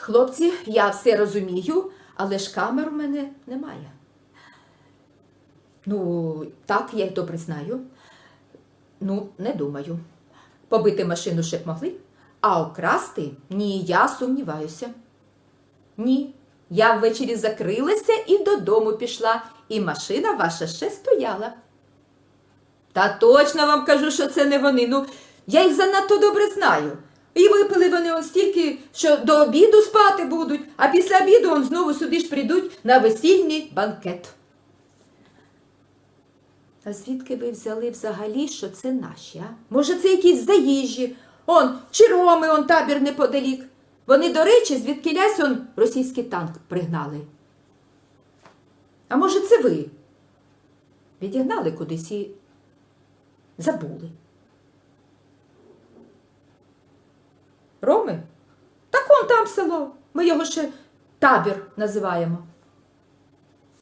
Хлопці, я все розумію, але ж камер у мене немає. Ну, так, я й добре знаю. Ну, не думаю. Побити машину ще б могли, а окрасти ні, я сумніваюся. Ні, я ввечері закрилася і додому пішла, і машина ваша ще стояла. Та точно вам кажу, що це не вони. Ну, я їх занадто добре знаю. І випили вони он стільки, що до обіду спати будуть, а після обіду он знову сюди ж прийдуть на весільний банкет. А звідки ви взяли взагалі, що це наші, а? Може, це якісь заїжджі? Он, чи роми, он табір неподалік. Вони, до речі, звідкилясь он російський танк пригнали. А може, це ви? Відігнали кудись і забули. Роми? Так он там село. Ми його ще табір називаємо.